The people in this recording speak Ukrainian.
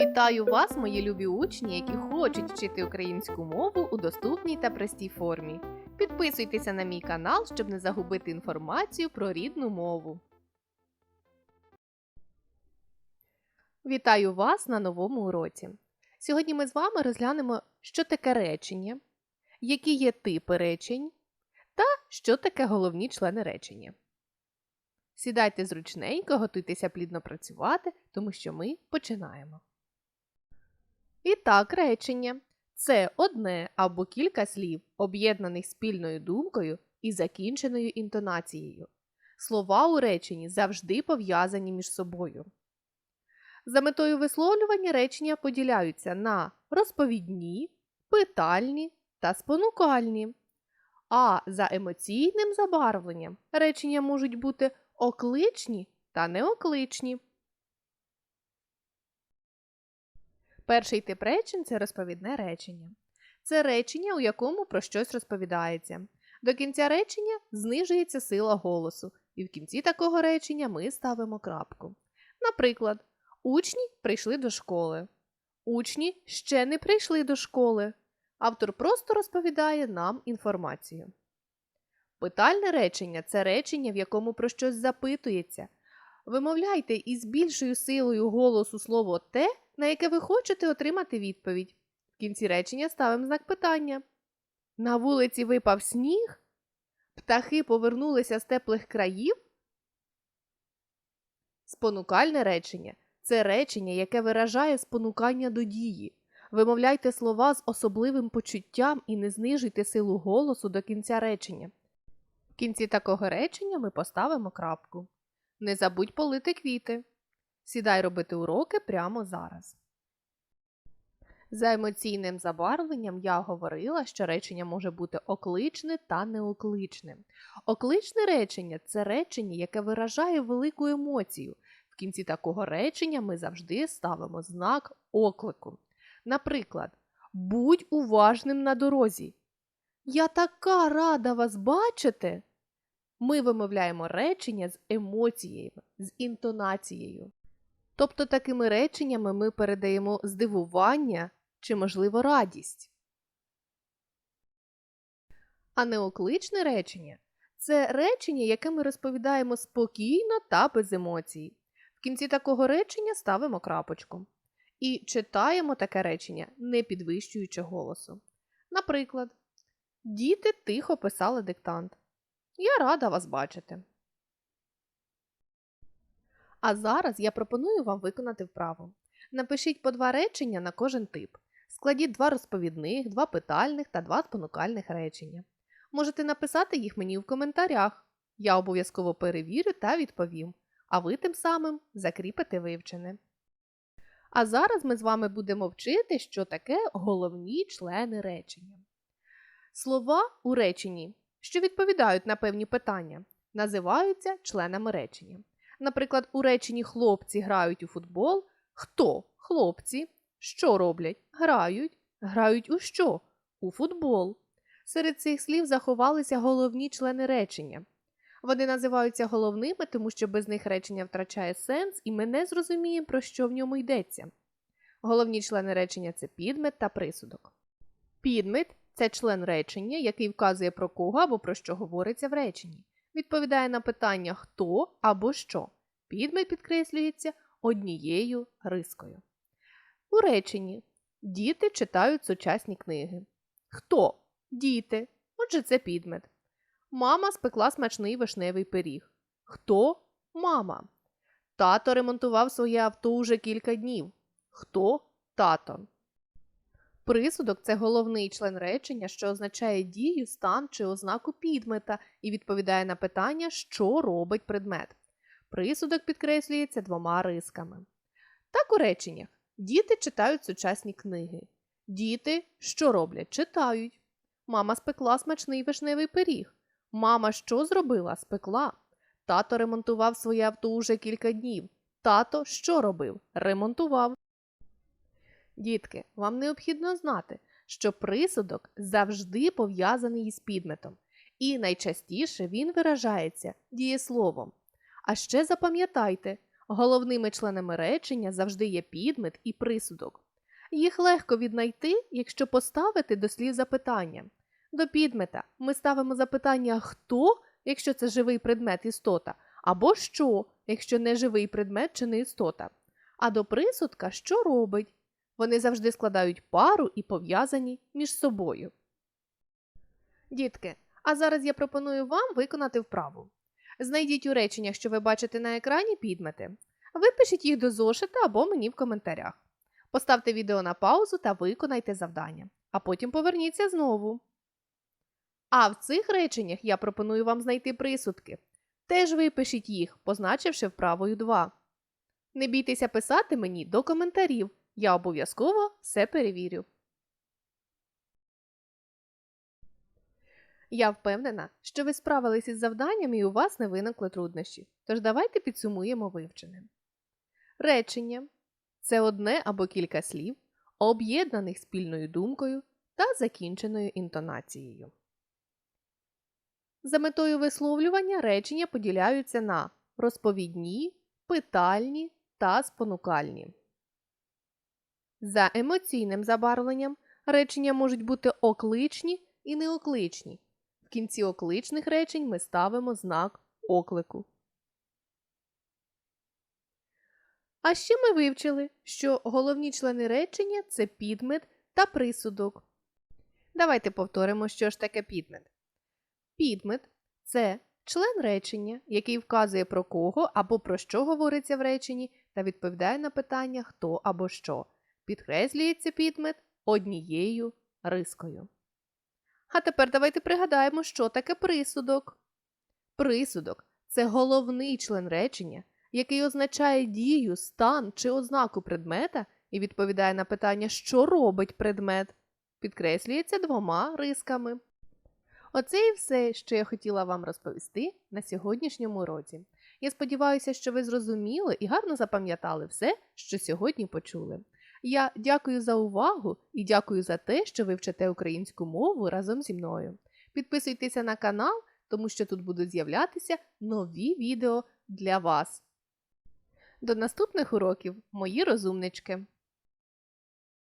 Вітаю вас, мої любі учні, які хочуть вчити українську мову у доступній та простій формі. Підписуйтеся на мій канал, щоб не загубити інформацію про рідну мову. Вітаю вас на новому уроці. Сьогодні ми з вами розглянемо, що таке речення, які є типи речень та що таке головні члени речення. Сідайте зручненько, готуйтеся плідно працювати, тому що ми починаємо. І так, речення це одне або кілька слів, об'єднаних спільною думкою і закінченою інтонацією. Слова у реченні завжди пов'язані між собою. За метою висловлювання речення поділяються на розповідні, питальні та спонукальні. А за емоційним забарвленням речення можуть бути окличні та неокличні. Перший тип речень це розповідне речення. Це речення, у якому про щось розповідається. До кінця речення знижується сила голосу, і в кінці такого речення ми ставимо крапку. Наприклад, учні прийшли до школи. Учні ще не прийшли до школи. Автор просто розповідає нам інформацію. Питальне речення це речення, в якому про щось запитується. Вимовляйте із більшою силою голосу слово те, на яке ви хочете отримати відповідь. В кінці речення ставимо знак питання. На вулиці випав сніг? Птахи повернулися з теплих країв? Спонукальне речення це речення, яке виражає спонукання до дії. Вимовляйте слова з особливим почуттям і не знижуйте силу голосу до кінця речення. В кінці такого речення ми поставимо крапку. Не забудь полити квіти. Сідай робити уроки прямо зараз. За емоційним забарвленням я говорила, що речення може бути окличне та неокличне. Окличне речення це речення, яке виражає велику емоцію. В кінці такого речення ми завжди ставимо знак оклику. Наприклад, будь уважним на дорозі. Я така рада вас бачити. Ми вимовляємо речення з емоціями, з інтонацією. Тобто такими реченнями ми передаємо здивування чи, можливо, радість. А неокличне речення це речення, яке ми розповідаємо спокійно та без емоцій. В кінці такого речення ставимо крапочку. І читаємо таке речення, не підвищуючи голосу. Наприклад, діти тихо писали диктант. Я рада вас бачити. А зараз я пропоную вам виконати вправу. Напишіть по два речення на кожен тип. Складіть два розповідних, два питальних та два спонукальних речення. Можете написати їх мені в коментарях. Я обов'язково перевірю та відповім, а ви тим самим закріпите вивчене. А зараз ми з вами будемо вчити, що таке головні члени речення. Слова у реченні, що відповідають на певні питання, називаються членами речення. Наприклад, у реченні хлопці грають у футбол. Хто хлопці? Що роблять? Грають. Грають у що? У футбол. Серед цих слів заховалися головні члени речення. Вони називаються головними, тому що без них речення втрачає сенс, і ми не зрозуміємо, про що в ньому йдеться. Головні члени речення це підмет та присудок. Підмет це член речення, який вказує про кого або про що говориться в реченні. Відповідає на питання хто або що. Підмет підкреслюється однією рискою. У реченні діти читають сучасні книги. Хто? Діти. Отже, це підмет. Мама спекла смачний вишневий пиріг. Хто? Мама. Тато ремонтував своє авто уже кілька днів. Хто? Тато. Присудок це головний член речення, що означає дію, стан чи ознаку підмета і відповідає на питання, що робить предмет. Присудок підкреслюється двома рисками. Так у реченнях діти читають сучасні книги. Діти що роблять? Читають. Мама спекла смачний вишневий пиріг. Мама що зробила? Спекла. Тато ремонтував своє авто уже кілька днів. Тато що робив? Ремонтував. Дітки, вам необхідно знати, що присудок завжди пов'язаний із підметом, і найчастіше він виражається дієсловом. А ще запам'ятайте, Головними членами речення завжди є підмет і присудок. Їх легко віднайти, якщо поставити до слів запитання. До підмета ми ставимо запитання хто, якщо це живий предмет істота, або що, якщо не живий предмет чи не істота. А до присудка що робить? Вони завжди складають пару і пов'язані між собою. Дітки, а зараз я пропоную вам виконати вправу. Знайдіть у реченнях, що ви бачите на екрані, підмети. Випишіть їх до зошита або мені в коментарях. Поставте відео на паузу та виконайте завдання, а потім поверніться знову. А в цих реченнях я пропоную вам знайти присудки. Теж випишіть їх, позначивши вправою 2. Не бійтеся писати мені до коментарів. Я обов'язково все перевірю. Я впевнена, що ви справились із завданням і у вас не виникли труднощі. Тож давайте підсумуємо вивчене. Речення це одне або кілька слів, об'єднаних спільною думкою та закінченою інтонацією. За метою висловлювання речення поділяються на розповідні, питальні та спонукальні. За емоційним забарвленням речення можуть бути окличні і неокличні. В кінці окличних речень ми ставимо знак оклику. А ще ми вивчили, що головні члени речення це підмет та присудок. Давайте повторимо, що ж таке підмет. Підмет це член речення, який вказує про кого або про що говориться в реченні та відповідає на питання хто або що. Підкреслюється підмет однією рискою. А тепер давайте пригадаємо, що таке присудок. Присудок це головний член речення, який означає дію, стан чи ознаку предмета і відповідає на питання, що робить предмет, підкреслюється двома рисками. Оце і все, що я хотіла вам розповісти на сьогоднішньому уроці. Я сподіваюся, що ви зрозуміли і гарно запам'ятали все, що сьогодні почули. Я дякую за увагу і дякую за те, що ви вчите українську мову разом зі мною. Підписуйтеся на канал, тому що тут будуть з'являтися нові відео для вас. До наступних уроків, мої розумнички!